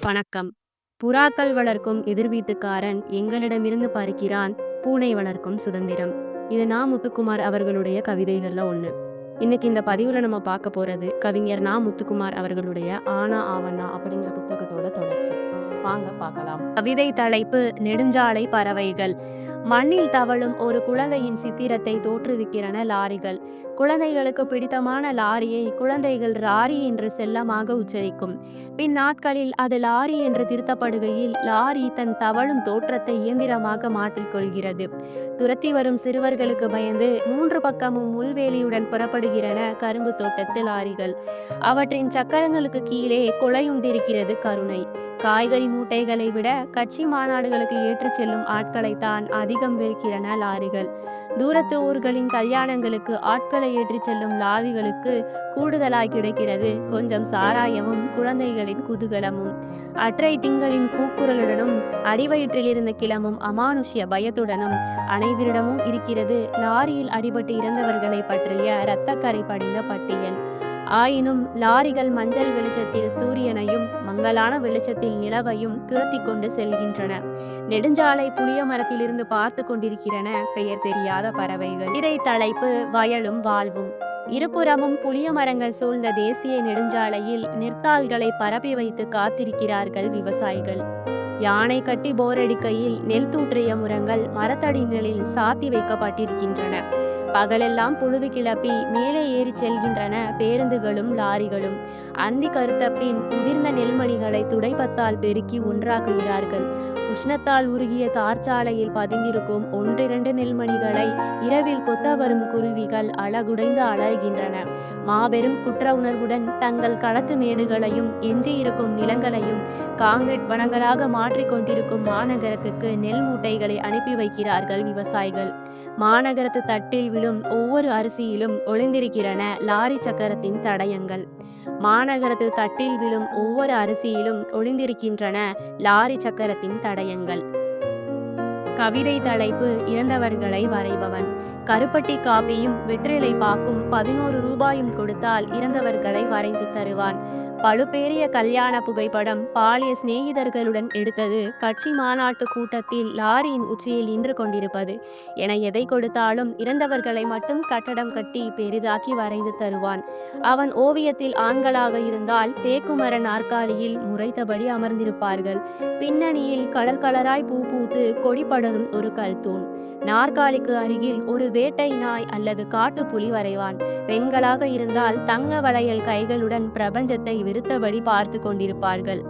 வணக்கம். புறாக்கள் வளர்க்கும் எதிர் வீட்டுக்காரன் எங்களிடமிருந்து பறிக்கிறான். பூனை வளர்க்கும் சுதந்திரம். இது நா. முத்துக்குமார் அவர்களுடைய கவிதைகள்ல ஒண்ணு. இன்னைக்கு இந்த பதிவுல நம்ம பார்க்க போறது கவிஞர் நா. முத்துக்குமார் அவர்களுடைய ஆனா ஆவண்ணா அப்படிங்கிற புத்தகத்தோட தொடர்ச்சி. வாங்க பார்க்கலாம். கவிதை தலைப்பு நெடுஞ்சாலை பறவைகள். மண்ணில் தவழும் ஒரு குழந்தையின் சித்திரத்தை தோற்றுவிக்கிறன லாரிகள். குழந்தைகளுக்கு பிடித்தமான லாரியை குழந்தைகள் ராரி என்று செல்லமாக உச்சரிக்கும். பின் நாட்களில் அது லாரி என்று திருத்தப்படுகையில் லாரி தன் தவழும் தோற்றத்தை இயந்திரமாக மாற்றிக்கொள்கிறது. துரத்தி வரும் சிறுவர்களுக்கு பயந்து மூன்று பக்கமும் முள்வேலியுடன் புறப்படுகிறன கரும்பு தோட்டத்து லாரிகள். அவற்றின் சக்கரங்களுக்கு கீழே கொலையுண்டிருக்கிறது கருணை. காய்கறி மூட்டைகளை விட கட்சி மாநாடுகளுக்கு ஏற்றுச் செல்லும் ஆட்களைத்தான் அதிகம் வெறுக்கிறன லாரிகள். தூரத்து ஊர்களின் கல்யாணங்களுக்கு ஆட்களை ஏற்றிச் செல்லும் லாரிகளுக்கு கூடுதலாய் கிடைக்கிறது. கொஞ்சம் சாராயமும் குழந்தைகளின் குதூகலமும். அற்றை திங்களின் கூக்குரலுடனும் அடிவயிற்றில் இருந்த கிளம்பும் அமானுஷ்ய பயத்துடனும் அனைவரிடமும் இருக்கிறது. லாரியில் அடிபட்டு இறந்தவர்களை பற்றிய இரத்தக்கரை படிந்த பட்டியல். ஆயினும் லாரிகள் மஞ்சள் வெளிச்சத்தில் சூரியனையும் மங்கலான வெளிச்சத்தில் நிலவையும் துரத்தி கொண்டு செல்கின்றன. நெடுஞ்சாலை புளிய மரத்திலிருந்து பார்த்து கொண்டிருக்கிறன பெயர் தெரியாத பறவைகள். இதை தலைப்பு வயலும் வாழ்வும். இருபுறமும் புளிய மரங்கள் சூழ்ந்த தேசிய நெடுஞ்சாலையில் நிற்தாள்களை பரப்பி வைத்து காத்திருக்கிறார்கள் விவசாயிகள். யானை கட்டி போரடிக்கையில் நெல் தூற்றிய முரங்கள் மரத்தடிகளில் சாத்தி வைக்கப்பட்டிருக்கின்றன. பகலெல்லாம் பொழுது கிளப்பி மேலே ஏறி செல்கின்றன பேருந்துகளும் லாரிகளும். அந்தி கருத்த பின் உதிர்ந்த நெல்மணிகளை துடைப்பத்தால் பெருக்கி ஒன்றாக்குகிறார்கள். உஷ்ணத்தால் உருகிய தார்ச்சாலையில் பதிந்திருக்கும் ஒன்றிரண்டு நெல்மணிகளை இரவில் கொத்த வரும் குருவிகள் அழகுடைந்து அலறுகின்றன. மாபெரும் குற்ற உணர்வுடன் தங்கள் களத்து மேடுகளையும் எஞ்சியிருக்கும் நிலங்களையும் காங்கிரீட் வனங்களாக மாற்றிக்கொண்டிருக்கும் மாநகரத்துக்கு நெல் மூட்டைகளை அனுப்பி வைக்கிறார்கள் விவசாயிகள். மாநகரத்து தட்டில் விழும் ஒவ்வொரு அரிசியிலும் ஒளிந்திருக்கிறன லாரி சக்கரத்தின் தடயங்கள். மாநகரத்து தட்டில் விழும் ஒவ்வொரு அரிசியிலும் ஒளிந்திருக்கின்றன லாரி சக்கரத்தின் தடயங்கள். கவிதை தலைப்பு இறந்தவர்களை வரைபவன். கருப்பட்டி காப்பியும் வெற்றிலை பாக்கும் பதினோரு ரூபாயும் கொடுத்தால் இறந்தவர்களை வரைந்து தருவான். பழுப்பேறிய கல்யாண புகைப்படம் பாலிய சிநேகிதர்களுடன் எடுத்தது கட்சி மாநாட்டு கூட்டத்தில் லாரியின் உச்சியில் நின்று கொண்டிருப்பது. என எதை கொடுத்தாலும் இறந்தவர்களை மட்டும் கட்டடம் கட்டி பெரிதாக்கி வரைந்து தருவான். அவன் ஓவியத்தில் ஆண்களாக இருந்தால் தேக்குமர நாற்காலியில் முறைத்தபடி அமர்ந்திருப்பார்கள். பின்னணியில் கலர் கலராய் பூ பூத்து கொடி படரும் ஒரு கல்தூண் நாற்காலிக்கு அருகில் ஒரு வேட்டை நாய் அல்லது காட்டுப்புலி வரைவான். பெண்களாக இருந்தால் தங்க வளையல் கைகளுடன் பிரபஞ்சத்தை விருத்தபடி பார்த்து கொண்டிருப்பார்கள்.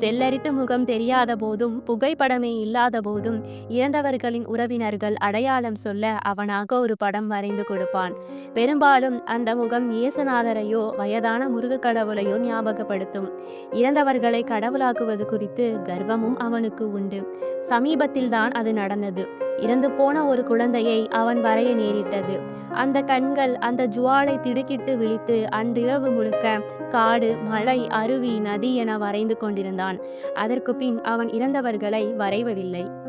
செல்லரித்து முகம் தெரியாத போதும் புகைப்படமே இல்லாத போதும் இறந்தவர்களின் உறவினர்கள் அடையாளம் சொல்ல அவனாக ஒரு படம் வரைந்து கொடுப்பான். பெரும்பாலும் அந்த முகம் இயேசுநாதரையோ வயதான முருக கடவுளையோ ஞாபகப்படுத்தும். இறந்தவர்களை கடவுளாக்குவது குறித்து கர்வமும் அவனுக்கு உண்டு. சமீபத்தில் தான் அது நடந்தது. இறந்து போன ஒரு குழந்தையை அவன் வரைய நேரிட்டது. அந்த கண்கள் அந்த ஜுவாலை திடுக்கிட்டு விழித்து அன்றிரவு முழுக்க காடு மலை அருவி நதி என வரைந்து கொண்டிருந்தான். அதற்கு பின் அவன் இறந்தவர்களை வரைவதில்லை.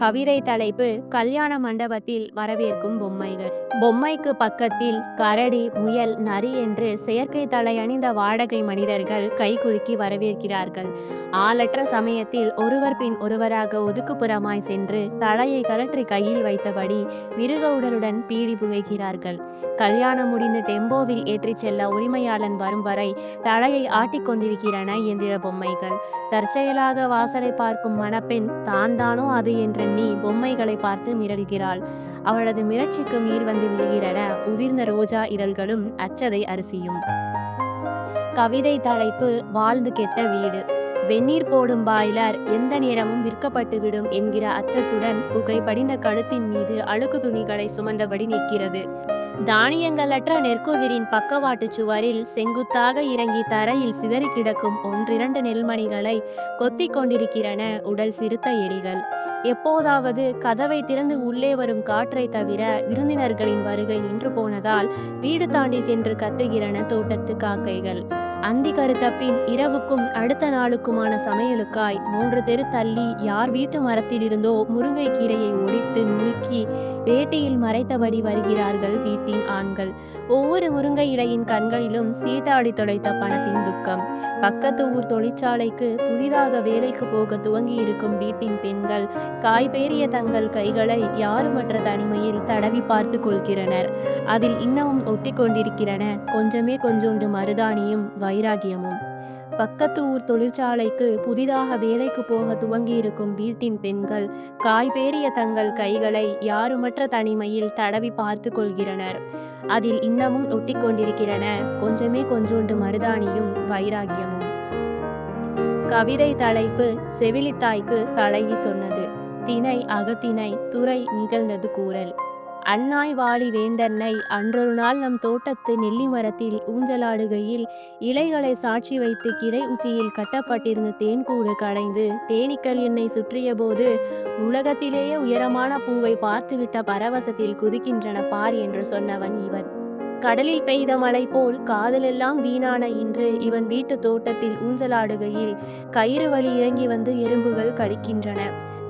கவிதை தலைப்பு கல்யாண மண்டபத்தில் வரவேற்கும் பொம்மைகள். பொம்மைக்கு பக்கத்தில் கரடி முயல் நரி என்று செயற்கை தலை அணிந்த வாடகை மனிதர்கள் கைகுலுக்கி வரவேற்கிறார்கள். ஆளற்ற சமயத்தில் ஒருவர் பின் ஒருவராக ஒதுக்குப்புறமாய் சென்று தலையை கலற்றி கையில் வைத்தபடி மிருக உடலுடன் பீடி புகைக்கிறார்கள் கல்யாணம் முடிந்து டெம்போவில் ஏற்றிச் செல்ல உரிமையாளன் வரும் வரை தலையை ஆட்டிக்கொண்டிருக்கிறன இயந்திர பொம்மைகள். தற்செயலாக வாசலை பார்க்கும் மணப்பெண் தான் தானோ அது கண்ணி பொம்மைகளை பார்த்து மிரள்கிறாள். அவளது மிரட்சிக்கு மீர் வந்து விழுகிறன. உதிர்ந்த ரோஜா இதழ்களும் அச்சதை அரிசியும். கவிதை தலைப்பு வாழ்ந்து கெட்ட வீடு வெந்நீர் போடும் பாய்லர் எந்த நேரமும் விற்கப்பட்டுவிடும் என்கிற அச்சத்துடன் புகை படிந்த கழுத்தின் மீது அழுக்கு துணிகளை சுமந்தபடி நிற்கிறது. தானியங்களற்ற நெற்குதிரின் பக்கவாட்டு சுவரில் செங்குத்தாக இறங்கி தரையில் சிதறி கிடக்கும் ஒன்றிரண்டு நெல்மணிகளை கொத்திக் கொண்டிருக்கிறன உடல் சிறுத்த எரிகள் எப்போதாவது கதவை திறந்து உள்ளே வரும் காற்றை தவிர விருந்தினர்களின் வருகை நின்று போனதால் வீடு தாண்டி சென்று கத்துகிறன தோட்டத்து காக்கைகள். அந்தி கருத்த பின் இரவுக்கும் அடுத்த நாளுக்குமான சமையலுக்காய் மூன்று தெரு தள்ளி யார் வீட்டு மரத்திலிருந்தோ முருங்கைக்கீரையை ஒடித்து நுணுக்கி வேட்டையில் மறைத்தபடி வருகிறார்கள் வீட்டின் ஆண்கள். ஒவ்வொரு முருங்கை இலையின் கண்களிலும் சீட்டாடி தொலைத்த பணத்தின் துக்கம். பக்கத்து ஊர் தொழிற்சாலைக்கு புதிதாக வேலைக்கு போக துவங்கி இருக்கும் வீட்டின் பெண்கள் காய்பேறிய தங்கள் கைகளை யாருமற்ற தனிமையில் தடவி பார்த்து கொள்கிறனர். அதில் இன்னமும் ஒட்டி கொண்டிருக்கிறன கொஞ்சமே கொஞ்சோண்டு மருதாணியும் வைராகியமும். பக்கத்து ஊர் தொழிற்சாலைக்கு புதிதாக வேலைக்கு போக துவங்கியிருக்கும் வீட்டின் பெண்கள் காய்பேறிய தங்கள் கைகளை யாருமற்ற தனிமையில் தடவி பார்த்து கொள்கிறனர். அதில் இன்னமும் ஒட்டி கொண்டிருக்கிறன கொஞ்சமே கொஞ்சோண்டு மருதாணியும் வைராகியமும் கவிதை தலைப்பு செவிலித்தாய்க்கு தலைவி சொன்னது. திணை அகத்திணை துறை நிகழ்ந்தது கூறல். அன்னாய் வாழி வேந்தன்னை அன்றொரு நாள் நம் தோட்டத்து நெல்லி மரத்தில் ஊஞ்சலாடுகையில் இலைகளை சாட்சி வைத்து கிளை உச்சியில் கட்டப்பட்டிருந்த தேன்கூடு கடைந்து தேனீக்கள் என்னை சுற்றிய போது உலகத்திலேயே உயரமான பூவை பார்த்துவிட்ட பரவசத்தில் குதிக்கின்றன பார் என்று சொன்னவன் இவன். கடலில் பெய்த மழை போல் காதலெல்லாம் வீணான இன்று இவன் வீட்டு தோட்டத்தில் ஊஞ்சலாடுகையில் கயிறு வழி இறங்கி வந்து எறும்புகள் கடிக்கின்றன.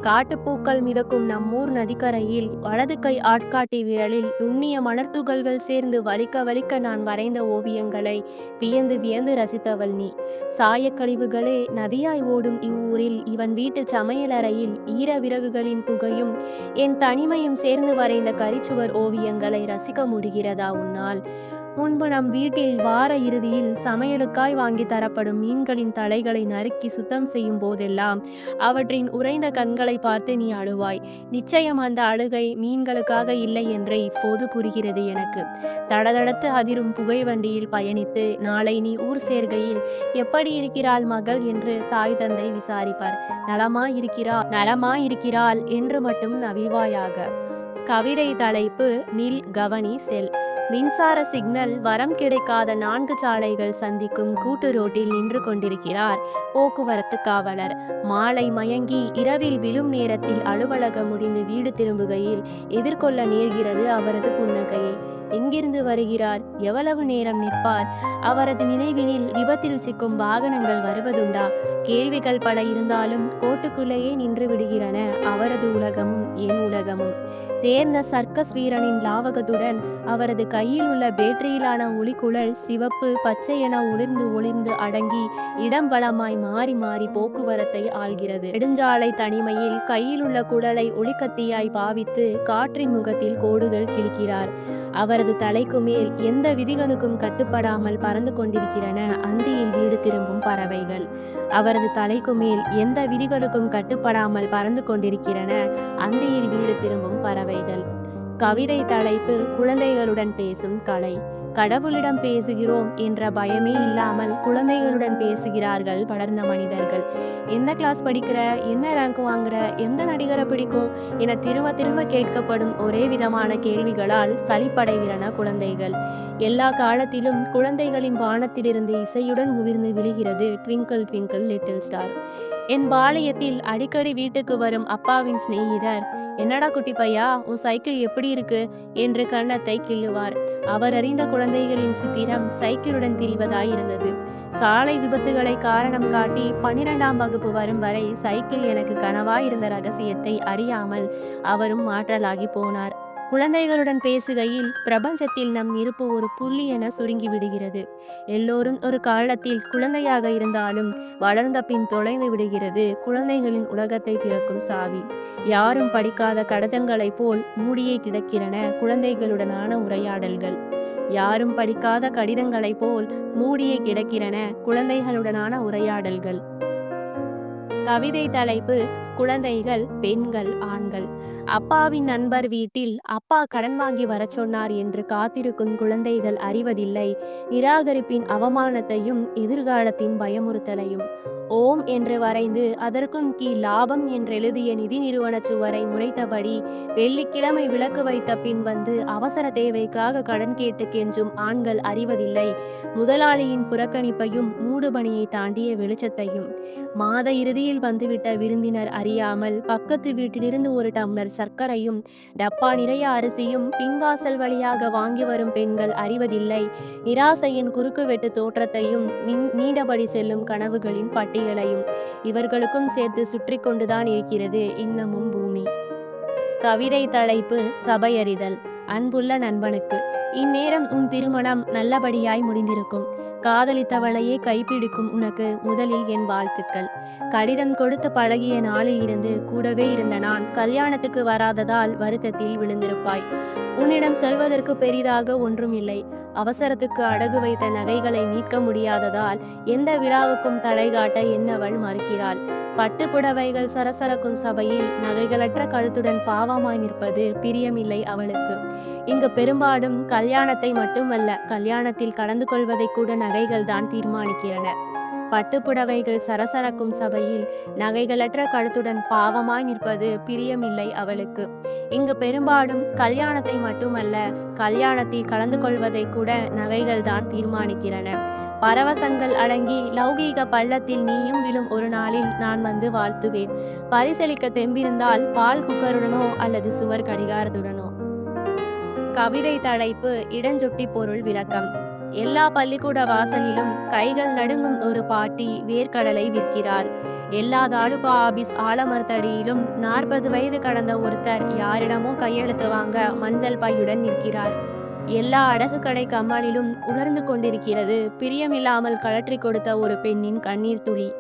காட்டுப்பூக்கள் மிதக்கும் நம்மூர் நதிக்கரையில் வலது கை ஆட்காட்டி விரலில் நுண்ணிய மணர்த்துகள்கள் சேர்ந்து வலிக்க வலிக்க நான் வரைந்த ஓவியங்களை வியந்து வியந்து ரசித்தவள் நீ. சாயக்கழிவுகளே நதியாய் ஓடும் இவ்வூரில் இவன் வீட்டு சமையலறையில் ஈர விறகுகளின் புகையும் என் தனிமையும் சேர்ந்து வரைந்த கரிச்சுவர் ஓவியங்களை ரசிக்க முடிகிறதா உன்னால்? முன்பு நம் வீட்டில் வார இறுதியில் சமையலுக்காய் வாங்கி தரப்படும் மீன்களின் தலைகளை நறுக்கி சுத்தம் செய்யும் போதெல்லாம் அவற்றின் உறைந்த கண்களை பார்த்து நீ அழுவாய். நிச்சயம் அந்த அழுகை மீன்களுக்காக இல்லை என்றே இப்போது புரிகிறது எனக்கு. தடதடத்து அதிரும் புகை வண்டியில் பயணித்து நாளை நீ ஊர் சேர்கையில் எப்படி இருக்கிறாள் மகள்? என்று தாய் தந்தை விசாரிப்பார். நலமா இருக்கிறா நலமா இருக்கிறாள் என்று மட்டும் நவிவாயாக கவிதை தலைப்பு நில் கவனி செல் மின்சார சிக்னல் வரம் கிடைக்காத நான்கு சாலைகள் சந்திக்கும் கூட்டு ரோட்டில் நின்று கொண்டிருக்கிறார் போக்குவரத்து காவலர். மாலை மயங்கி இரவில் விழும் நேரத்தில் அலுவலகம் முடிந்து வீடு திரும்புகையில் எதிர்கொள்ள நேர்கிறது அவரது புன்னகையை எங்கிருந்து வருகிறார்? எவ்வளவு நேரம் நிற்பார்? அவரது நினைவினில் விபத்தில் சிக்கும் வாகனங்கள் வருவதுண்டா? கேள்விகள் பல இருந்தாலும் கோட்டுக்குள்ளேயே நின்று விடுகிறன அவரது உலகமும் என் உலகமும். தேர்ந்த சர்க்கஸ் வீரனின் லாவகத்துடன் அவரது கையில் உள்ள பேட்டரியிலான ஒளிக்குழல் சிவப்பு பச்சை என ஒளிர்ந்து ஒளிர்ந்து அடங்கி இடம் வளமாய் மாறி மாறி போக்குவரத்தை ஆள்கிறது. நெடுஞ்சாலை தனிமையில் கையில் உள்ள குழலை ஒளிக்கத்தியாய் பாவித்து காற்றின் முகத்தில் கோடுகள் கிழிக்கிறார். அவரது தலைக்கு மேல் எந்த விதிகளுக்கும் கட்டுப்படாமல் பறந்து கொண்டிருக்கிறன அந்தியில் வீடு திரும்பும் பறவைகள். அவரது தலைக்கு மேல் எந்த விதிகளுக்கும் கட்டுப்படாமல் பறந்து கொண்டிருக்கிறன அந்தியில் வீடு திரும்பும் பறவைகள். கவிதை தலைப்பு குழந்தைகளுடன் பேசும் கலை. கடவுளிடம் பேசுகிறோம் என்ற பயமே இல்லாமல் குழந்தைகளுடன் பேசுகிறார்கள் வளர்ந்த மனிதர்கள். எந்த கிளாஸ் படிக்கிற? என்ன ரேங்க் வாங்குற? எந்த நடிகரை பிடிக்கும்? என திரும்ப திரும்ப கேட்கப்படும் ஒரே விதமான கேள்விகளால் சலிப்படைகிறன குழந்தைகள். எல்லா காலத்திலும் குழந்தைகளின் வானத்திலிருந்து இசையுடன் உதிர்ந்து விழுகிறது ட்விங்கிள் ட்விங்கிள் லிட்டில் ஸ்டார் என் பாளையத்தில் அடிக்கடி வீட்டுக்கு வரும் அப்பாவின் சிநேகிதர். என்னடா குட்டி பையா உன் சைக்கிள் எப்படி இருக்கு? என்று கன்னத்தை கிள்ளுவார். அவர் அறிந்த குழந்தைகளின் சித்திரம் சைக்கிளுடன் திரிவதாயிருந்தது. சாலை விபத்துகளை காரணம் காட்டி பன்னிரெண்டாம் வகுப்பு வரும் வரை சைக்கிள் எனக்கு கனவாயிருந்த ரகசியத்தை அறியாமல் அவரும் மாற்றலாகி போனார். குழந்தைகளுடன் பேசுகையில் பிரபஞ்சத்தில் நம் இருப்பு ஒரு புள்ளி என சுருங்கி விடுகிறது. எல்லோரும் ஒரு காலத்தில் குழந்தையாக இருந்தாலும் வளர்ந்த பின் தொலைந்து விடுகிறது குழந்தைகளின் உலகத்தை திறக்கும் சாவி. யாரும் படிக்காத கடதங்களைப் போல் மூடியே கிடக்கிறன குழந்தைகளுடனான உரையாடல்கள். யாரும் படிக்காத கடிதங்களைப் போல் மூடியே கிடக்கிறன குழந்தைகளுடனான உரையாடல்கள். கவிதை தலைப்பு குழந்தைகள் பெண்கள் ஆண்கள். அப்பாவின் நண்பர் வீட்டில் அப்பா கடன் வாங்கி வரச் சொன்னார் என்று காத்திருக்கும் குழந்தைகள் அறிவதில்லை. நிராகரிப்பின் அவமானத்தையும் எதிர்காலத்தின் பயமுறுத்தலையும். ஓம் என்று வரைந்து அதற்கும் கீழ் லாபம் என்றெழுதிய நிதி நிறுவன சுவரை முறைத்தபடி வெள்ளிக்கிழமை விளக்கு வைத்த பின் வந்து அவசர தேவைக்காக கடன் கேட்டு கெஞ்சும் ஆண்கள் அறிவதில்லை. முதலாளியின் புறக்கணிப்பையும் மூடுபணியை தாண்டிய வெளிச்சத்தையும். மாத இறுதியில் வந்துவிட்ட விருந்தினர் அறியாமல் பக்கத்து வீட்டிலிருந்து ஒரு டம்ளர் சர்க்கரையும் டப்பா நிறைய அரிசியும் பின்வாசல் வழியாக வாங்கி வரும் பெண்கள் அறிவதில்லை. நிராசையின் குறுக்குவெட்டு தோற்றத்தையும் நீ- நீண்டபடி செல்லும் கனவுகளின் பட்டியலையும் இவர்களுக்கும் சேர்த்து சுற்றி கொண்டுதான் இருக்கிறது இன்னமும் பூமி. கவிதை தலைப்பு சபையறிதல். அன்புள்ள நண்பனுக்கு இந்நேரம் உன் திருமணம் நல்லபடியாய் முடிந்திருக்கும். காதலித்தவளையே கைப்பிடிக்கும் உனக்கு முதலில் என் வாழ்த்துக்கள். கடிதம் கொடுத்து பழகிய நாளில் இருந்து கூடவே இருந்த நான் கல்யாணத்துக்கு வராததால் வருத்தத்தில் விழுந்திருப்பாய். உன்னிடம் சொல்வதற்கு பெரிதாக ஒன்றும் இல்லை. அவசரத்துக்கு அடகு வைத்த நகைகளை நீக்க முடியாததால் எந்த விழாவுக்கும் தலை காட்ட என்னவள் மறுக்கிறாள். பட்டு புடவைகள் சரசரக்கும் சபையில் நகைகளற்ற கழுத்துடன் பாவமாய் நிற்பது பிரியமில்லை அவளுக்கு. இங்கு பெரும்பாலும் கல்யாணத்தை மட்டுமல்ல கல்யாணத்தில் கலந்து கொள்வதை கூட நகைகள் தான் தீர்மானிக்கிறன பட்டுப்புடவைகள் சரசரக்கும் சபையில் நகைகளற்ற கழுத்துடன் பாவமாய் நிற்பது பிரியமில்லை அவளுக்கு. இங்கு பெரும்பாலும் கல்யாணத்தை மட்டுமல்ல கல்யாணத்தில் கலந்து கொள்வதை கூட நகைகள் தான் தீர்மானிக்கிறன பரவசங்கள் அடங்கி லௌகீக பள்ளத்தில் நீயும் விழும் ஒரு நாளில் நான் வந்து வாழ்த்துவேன். பரிசளிக்க தெம்பிருந்தால் பால் குக்கருடனோ அல்லது சுவர் கடிகாரத்துடனோ. கவிதை தலைப்பு இடஞ்சொட்டி பொருள் விளக்கம். எல்லா பள்ளிக்கூட வாசலிலும் கைகள் நடுங்கும் ஒரு பாட்டி வேர்க்கடலை விற்கிறாள். எல்லா தாலுகா ஆபீஸ் ஆலமரத்தடியிலும் நாற்பது வயது கடந்த ஒருத்தர் யாரிடமோ கையெழுத்து வாங்க மஞ்சள் பையுடன் நிற்கிறார். எல்லா அடகு கடை கம்மாலிலும் உணர்ந்து கொண்டிருக்கிறது பிரியமில்லாமல் கழற்றி கொடுத்த ஒரு பெண்ணின் கண்ணீர் துளி.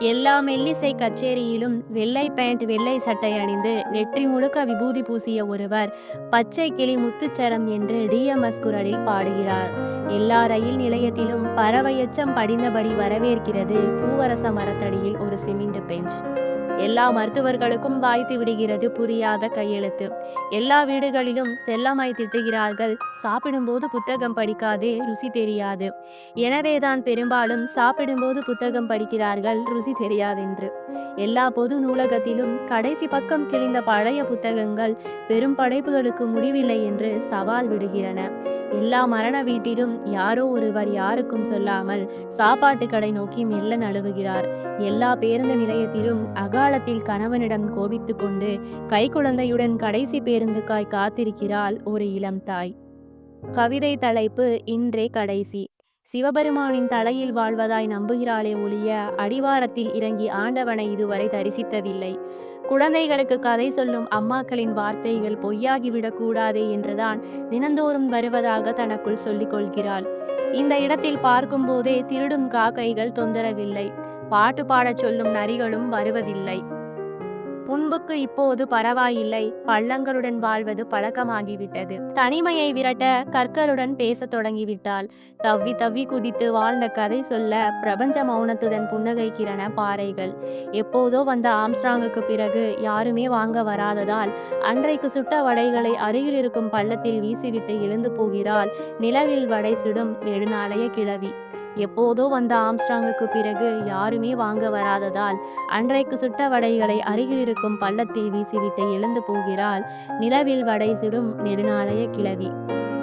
எல்லா மெல்லிசை கச்சேரியிலும் வெள்ளை பேண்ட் வெள்ளை சட்டை அணிந்து நெற்றி முழுக்க விபூதி பூசிய ஒருவர் பச்சை கிளி முத்துச்சரம் என்று டிஎம்எஸ் குரலில் பாடுகிறார். எல்லா ரயில் நிலையத்திலும் பறவை எச்சம் படிந்தபடி வரவேற்கிறது. பூவரச மரத்தடியில் ஒரு சிமெண்ட் பெஞ்ச். எல்லா மருத்துவர்களுக்கும் வாய்த்து விடுகிறது புரியாத கையெழுத்து. எல்லா வீடுகளிலும் செல்லமாய் திட்டுகிறார்கள். சாப்பிடும்போது புத்தகம் படிக்காதே ருசி தெரியாது. எனவேதான் பெரும்பாலும் சாப்பிடும்போது புத்தகம் படிக்கிறார்கள் ருசி தெரியாதென்று. எல்லா பொது நூலகத்திலும் கடைசி பக்கம் கிழிந்த பழைய புத்தகங்கள் பெரும் படைப்புகளுக்கு முடிவில்லை என்று சவால் விடுகிறன எல்லா மரண வீட்டிலும் யாரோ ஒருவர் யாருக்கும் சொல்லாமல் சாப்பாட்டு கடை நோக்கி மெல்ல நழுவுகிறார். எல்லா பேருந்து நிலையத்திலும் அகாலத்தில் கணவனிடம் கோபித்து கொண்டு கைக்குழந்தையுடன் கடைசி பேருந்துக்காய் காத்திருக்கிறாள் ஒரு இளம் தாய். கவிதை தலைப்பு இன்றே கடைசி. சிவபெருமானின் தலையில் வாழ்வதாய் நம்புகிறாளே ஒழிய அடிவாரத்தில் இறங்கி ஆண்டவனை இதுவரை தரிசித்ததில்லை. குழந்தைகளுக்கு கதை சொல்லும் அம்மாக்களின் வார்த்தைகள் பொய்யாகிவிடக் கூடாதே என்றுதான் தினந்தோறும் வருவதாக தனக்குள் சொல்லிக் கொள்கிறாள். இந்த இடத்தில் பார்க்கும்போதே திருடும் காக்கைகள் தொந்தரவில்லை. பாட்டு பாடச் சொல்லும் நரிகளும் வருவதில்லை. முன்புக்கு இப்போது பரவாயில்லை. பள்ளங்களுடன் வாழ்வது பழக்கமாகிவிட்டது. தனிமையை விரட்ட கற்களுடன் பேசத் தொடங்கிவிட்டால் தவ்வி தவ்வி குதித்து வாழ்ந்த கதை சொல்ல பிரபஞ்ச மௌனத்துடன் புன்னகைக்கிறன பாறைகள். எப்போதோ வந்த ஆம்ஸ்ட்ராங்குக்கு பிறகு யாருமே வாங்க வராததால் அன்றைக்கு சுட்ட வடைகளை அருகில் இருக்கும் பள்ளத்தில் வீசிவிட்டு எழுந்து போகிறாள். நிலவில் வடை சுடும் நெடுநாளைய கிழவி. எப்போதோ வந்த ஆம்ஸ்ட்ராங்குக்கு பிறகு யாருமே வாங்க வராததால் அன்றைக்கு சுட்ட வடைகளை அருகில் இருக்கும் பள்ளத்தில் வீசிவிட்டு எழுந்து போகிறாள். நிலவில் வடை சுடும் நெடுநாளைய கிழவி.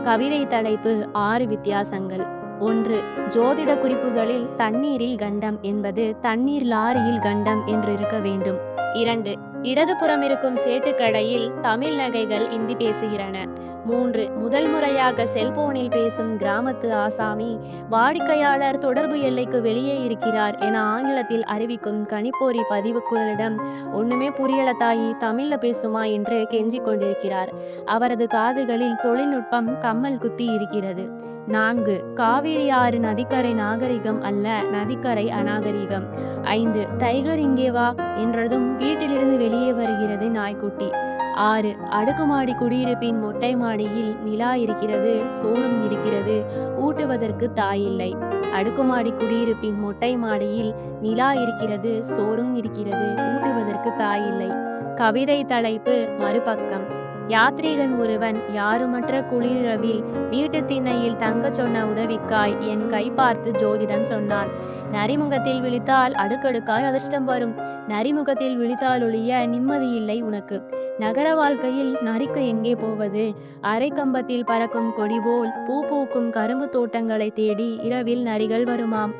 கவிதை தலைப்பு ஆறு வித்தியாசங்கள். ஒன்று ஜோதிட குறிப்புகளில் தண்ணீரில் கண்டம் என்பது தண்ணீர் லாரியில் கண்டம் என்று இருக்க வேண்டும். இரண்டு இடதுபுறம் இருக்கும் சேட்டுக்கடையில் தமிழ் நகைகள் இந்தி பேசுகிறன. மூன்று. முதல் முறையாக செல்போனில் பேசும் கிராமத்து ஆசாமி வாடிக்கையாளர் தொடர்பு எல்லைக்கு வெளியே இருக்கிறார் என ஆங்கிலத்தில் அறிவிக்கும் கணிப்பொறி பதிவு குரலிடம் ஒண்ணுமே புரியல தாயி தமிழ்ல பேசுமா? என்று கெஞ்சிக் கொண்டிருக்கிறார். அவரது காதுகளில் தொழில்நுட்பம் கம்மல் குத்தி இருக்கிறது. நான்கு காவிரி ஆறு நதிக்கரை நாகரிகம் அல்ல நதிக்கரை அநாகரிகம். ஐந்து டைகர் இங்கே வா என்றதும் வீட்டிலிருந்து வெளியே வருகிறது நாய்க்குட்டி. ஆறு அடுக்குமாடி குடியிருப்பின் மொட்டை மாடியில் நிலா இருக்கிறது சோறும் இருக்கிறது ஊட்டுவதற்கு தாயில்லை அடுக்குமாடி குடியிருப்பின் மொட்டை மாடியில் நிலா இருக்கிறது சோறும் இருக்கிறது ஊட்டுவதற்கு தாயில்லை கவிதை தலைப்பு மறுபக்கம். யாத்ரீகன் ஒருவன் யாருமற்ற குளிரவில் வீட்டு திண்ணையில் தங்கச் சொன்ன உதவிக்காய் என் கை பார்த்து ஜோதிடன் சொன்னான். நரிமுகத்தில் விழித்தால் அடுக்கடுக்காய் அதிர்ஷ்டம் வரும். நரிமுகத்தில் விழித்தால் ஒழிய நிம்மதி இல்லை உனக்கு. நகர வாழ்க்கையில் நரிக்கு எங்கே போவது? அரை கம்பத்தில் பறக்கும் கொடி போல் பூ பூக்கும் கரும்பு தோட்டங்களை தேடி இரவில் நரிகள் வருமாம்.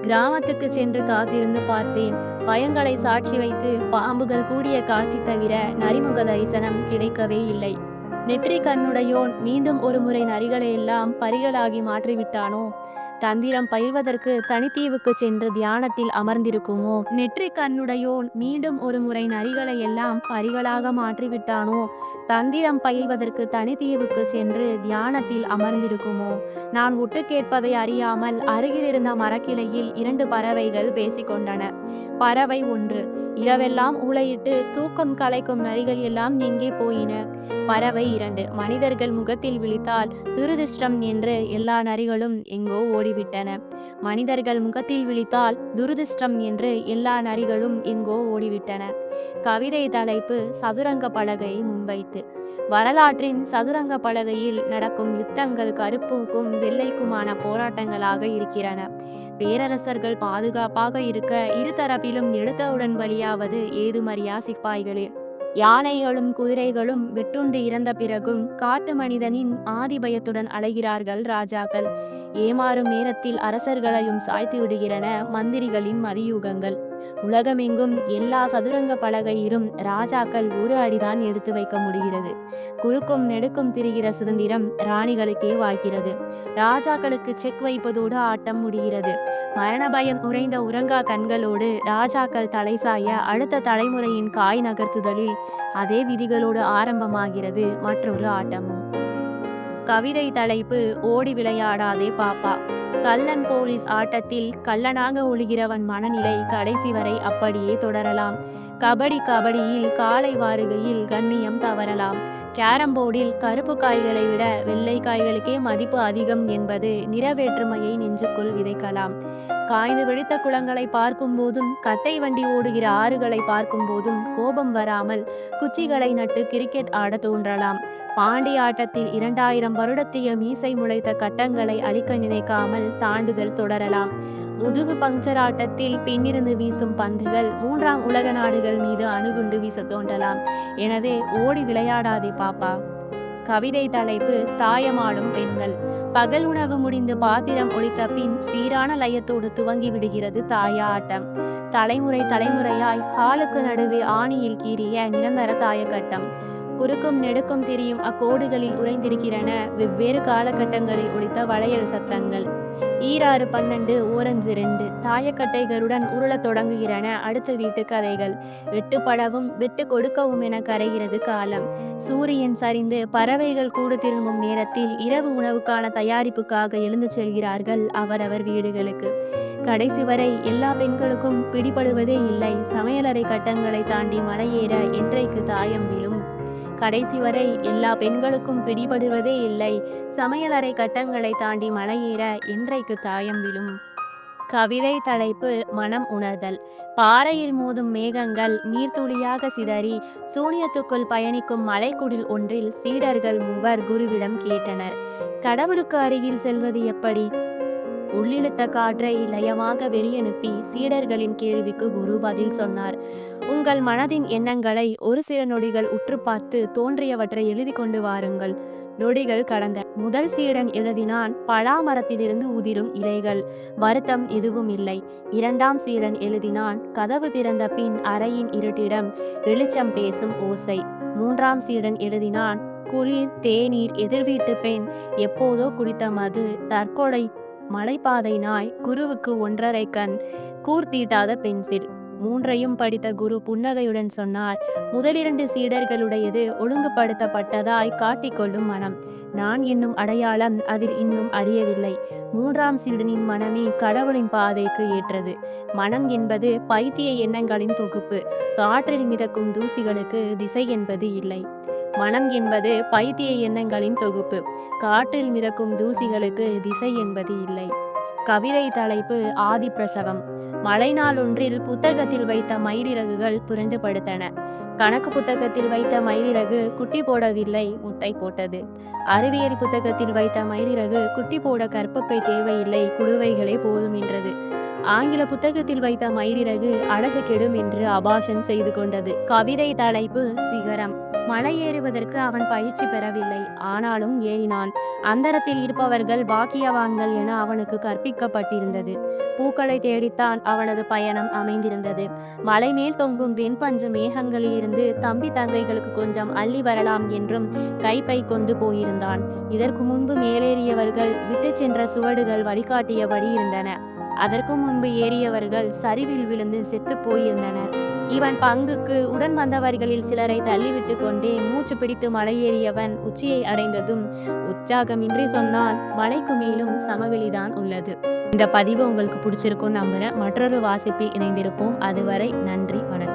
கிராமத்துக்கு சென்று காத்திருந்து பார்த்தேன். பயங்களை சாட்சி வைத்து பாம்புகள் கூடிய காட்சி தவிர நரிமுக தரிசனம் கிடைக்கவே இல்லை. நெற்றி கண்ணுடையோன் மீண்டும் ஒரு முறை நரிகளை எல்லாம் பரிகளாகி மாற்றிவிட்டானோ? தந்திரம் பயில்வதற்கு தனித்தீவுக்கு சென்று தியானத்தில் அமர்ந்திருக்குமோ? நெற்றி கண்ணுடையோன் மீண்டும் ஒரு முறை நரிகளை எல்லாம் பரிகளாக மாற்றிவிட்டானோ? தந்திரம் பயில்வதற்கு தனித்தீவுக்கு சென்று தியானத்தில் அமர்ந்திருக்குமோ? நான் விட்டு கேட்பதை அறியாமல் அருகிலிருந்த மரக்கிளையில் இரண்டு பறவைகள் பேசிக்கொண்டன. பறவை ஒன்று இரவெல்லாம் ஊளையிட்டு தூக்கம் கலைக்கும் நரிகள் எல்லாம் நீங்கே போயின? பறவை இரண்டு. மனிதர்கள் முகத்தில் விழித்தால் துரதிருஷ்டம் என்று எல்லா நரிகளும் எங்கோ ஓடிவிட்டன. மனிதர்கள் முகத்தில் விழித்தால் துரதிருஷ்டம் என்று எல்லா நரிகளும் எங்கோ ஓடிவிட்டன. கவிதை தலைப்பு சதுரங்க பலகை முன்வைத்து. வரலாற்றின் சதுரங்க பலகையில் நடக்கும் யுத்தங்கள் கருப்புக்கும் வெள்ளைக்குமான போராட்டங்களாக இருக்கிறன பேரரசர்கள் பாதுகாப்பாக இருக்க இருதரப்பிலும் எடுத்தவுடன் வழியாவது ஏதுமறியா சிப்பாய்களே. யானைகளும் குதிரைகளும் வெட்டுண்டு இறந்த பிறகும் காட்டு மனிதனின் ஆதிபயத்துடன் அலைகிறார்கள் ராஜாக்கள். ஏமாறும் நேரத்தில் அரசர்களையும் சாய்த்து விடுகிறன மந்திரிகளின் மதியூகங்கள். உலகமெங்கும் எல்லா சதுரங்க பலகையிலும் ராஜாக்கள் ஒரு அடிதான் எடுத்து வைக்க முடிகிறது. குறுக்கும் நெடுக்கும் திரிகிற சுதந்திரம் ராணிகளுக்கே வாய்க்கிறது. ராஜாக்களுக்கு செக் வைப்பதோடு ஆட்டம் முடிகிறது. மரண பயம் உறைந்த உறங்கா கண்களோடு ராஜாக்கள் தலை சாய அடுத்த தலைமுறையின் காய் நகர்த்துதலில் அதே விதிகளோடு ஆரம்பமாகிறது மற்றொரு ஆட்டமும். கவிதை தலைப்பு ஓடி விளையாடாதே பாப்பா. கள்ளன் போலீஸ் ஆட்டத்தில் கள்ளனாக ஒழுகிறவன் மனநிலை கடைசி வரை அப்படியே தொடரலாம். கபடி கபடியில் காலை வாருகையில் கண்ணியம் தவறலாம். கேரம் போர்டில் கருப்பு காய்களை விட வெள்ளை காய்களுக்கே மதிப்பு அதிகம் என்பது நிறவேற்றுமையை நெஞ்சுக்குள் விதைக்கலாம். காய்ந்து வெடித்த குளங்களை பார்க்கும் போதும் கட்டை வண்டி ஓடுகிற ஆறுகளை பார்க்கும் போதும் கோபம் வராமல் குச்சிகளை நட்டு கிரிக்கெட் ஆட தோன்றலாம். பாண்டி ஆட்டத்தில் இரண்டாயிரம் வருடத்தையும் மீசை முளைத்த கட்டங்களை அழிக்க நினைக்காமல் தாண்டுதல் தொடரலாம். முதுகு பங்சர் ஆட்டத்தில் பின்னிருந்து வீசும் பந்துகள் மூன்றாம் உலக நாடுகள் மீது அணுகுண்டு வீச தோன்றலாம். எனவே ஓடி விளையாடாதே பாப்பா. கவிதை தலைப்பு தாயமாடும் பெண்கள். பகல் உணவு முடிந்து பாத்திரம் ஒழித்த பின் சீரான லயத்தோடு துவங்கி விடுகிறது தாயா ஆட்டம். தலைமுறை தலைமுறையாய் ஹாலுக்கு நடுவே ஆணியில் கீறிய நிரந்தர தாயக்கட்டம் குறுக்கும் நெடுக்கும் திரியும் அக்கோடுகளில் உறைந்திருக்கிறன. வெவ்வேறு காலகட்டங்களில் ஒழித்த வளையல் சத்தங்கள். ஈராறு பன்னெண்டு ஓரஞ்சு ரெண்டு. தாயக்கட்டைகளுடன் உருளத் தொடங்குகிறன அடுத்த வீட்டு கதைகள் வெட்டுப்படவும் விட்டு கொடுக்கவும் என கரைகிறது காலம். சூரியன் சரிந்து பறவைகள் கூடு திரும்பும் நேரத்தில் இரவு உணவுக்கான தயாரிப்புக்காக எழுந்து செல்கிறார்கள் அவரவர் வீடுகளுக்கு. கடைசி வரை எல்லா பெண்களுக்கும் பிடிபடுவதே இல்லை. சமையலறை கட்டங்களை தாண்டி மலையேற என்றைக்கு தாயம் விழும்? கடைசி வரை எல்லா பெண்களுக்கும் பிடிபடுவதே இல்லை. சமையலறை கட்டங்களை தாண்டி மலையேற என்றைக்கு தாயம் விழும். கவிதை தலைப்பு மனம் உணர்தல். பாறையில் மோதும் மேகங்கள் நீர்த்துளியாக சிதறி சூனியத்துக்குள் பயணிக்கும் மலைக்குடில் ஒன்றில் சீடர்கள் மூவர் குருவிடம் கேட்டனர். கடவுளுக்கு அருகில் செல்வது எப்படி? உள்ளிழுத்த காற்றை லயமாக வெளியனுப்பி சீடர்களின் கேள்விக்கு குரு பதில் சொன்னார். உங்கள் மனதின் எண்ணங்களை ஒரு சில நொடிகள் உற்று பார்த்து தோன்றியவற்றை எழுதி கொண்டு வாருங்கள். நொடிகள் கடந்த. முதல் சீடன் எழுதினான் பலாமரத்திலிருந்து உதிரும் இலைகள். வருத்தம் எதுவும் இல்லை. இரண்டாம் சீடன் எழுதினான் கதவு திறந்த பின் அறையின் இருட்டிடம் வெளிச்சம் பேசும் ஓசை. மூன்றாம் சீடன் எழுதினான் குளிர் தேநீர் எதிர்வீட்டு பெண். எப்போதோ குடித்த மது தற்கொலை மலைப்பாதை நாய் குருவுக்கு ஒன்றரை கண். கூர்த்தீட்டாத பென்சில். மூன்றையும் படித்த குரு புன்னகையுடன் சொன்னார். முதலிரண்டு சீடர்களுடையது ஒழுங்குபடுத்தப்பட்டதாய் காட்டிக்கொள்ளும் மனம். நான் என்னும் அடையாளம் அதில் இன்னும் அறியவில்லை மூன்றாம் சீடனின் மனமே கடவுளின் பாதைக்கு ஏற்றது. மனம் என்பது பைத்திய எண்ணங்களின் தொகுப்பு. காற்றில் மிதக்கும் தூசிகளுக்கு திசை என்பது இல்லை. மனம் என்பது பைத்திய எண்ணங்களின் தொகுப்பு. காற்றில் மிதக்கும் தூசிகளுக்கு திசை என்பது இல்லை. கவிதை தலைப்பு ஆதிப்பிரசவம். மழை நாளொன்றில் புத்தகத்தில் வைத்த மயிலிறகுகள் புரண்டு படுத்தன கணக்கு புத்தகத்தில் வைத்த மயிலிறகு குட்டி போடவில்லை முட்டை போட்டது. அறிவியல் புத்தகத்தில் வைத்த மயிலிறகு குட்டி போட கற்பப்பை தேவையில்லை குடுவைகளே போதும் என்றது. ஆங்கில புத்தகத்தில் வைத்த மயிலிறகு அழகு கெடும் என்று அபாசன் செய்து கொண்டது. கவிதை தலைப்பு சிகரம். மலை ஏறுவதற்கு அவன் பயிற்சி பெறவில்லை. ஆனாலும் ஏறினான். அந்தரத்தில் இருப்பவர்கள் பாக்கியவான்கள் என அவனுக்கு கற்பிக்கப்பட்டிருந்தது. பூக்களை தேடித்தான் அவனது பயணம் அமைந்திருந்தது. மலை மேல் தொங்கும் வெண்பஞ்சு மேகங்களிலிருந்து தம்பி தங்கைகளுக்கு கொஞ்சம் அள்ளி வரலாம் என்றும் கைப்பை கொண்டு போயிருந்தான். இதற்கு முன்பு மேலேறியவர்கள் விட்டு சென்ற சுவடுகள் வழிகாட்டியபடி இருந்தன. அதற்கு முன்பு ஏறியவர்கள் சரிவில் விழுந்து செத்து போயிருந்தனர் இவன் பங்குக்கு உடன் வந்தவர்களில் சிலரை தள்ளிவிட்டு கொண்டே மூச்சு பிடித்து மலையேறியவன் உச்சியை அடைந்ததும் உற்சாகமின்றி சொன்னான் மலைக்கு மேலும் சமவெளிதான் உள்ளது. இந்த பதிவு உங்களுக்கு பிடிச்சிருக்கும் நம்புறேன். மற்றொரு வாசிப்பில் இணைந்திருப்போம். அதுவரை நன்றி வணக்கம்.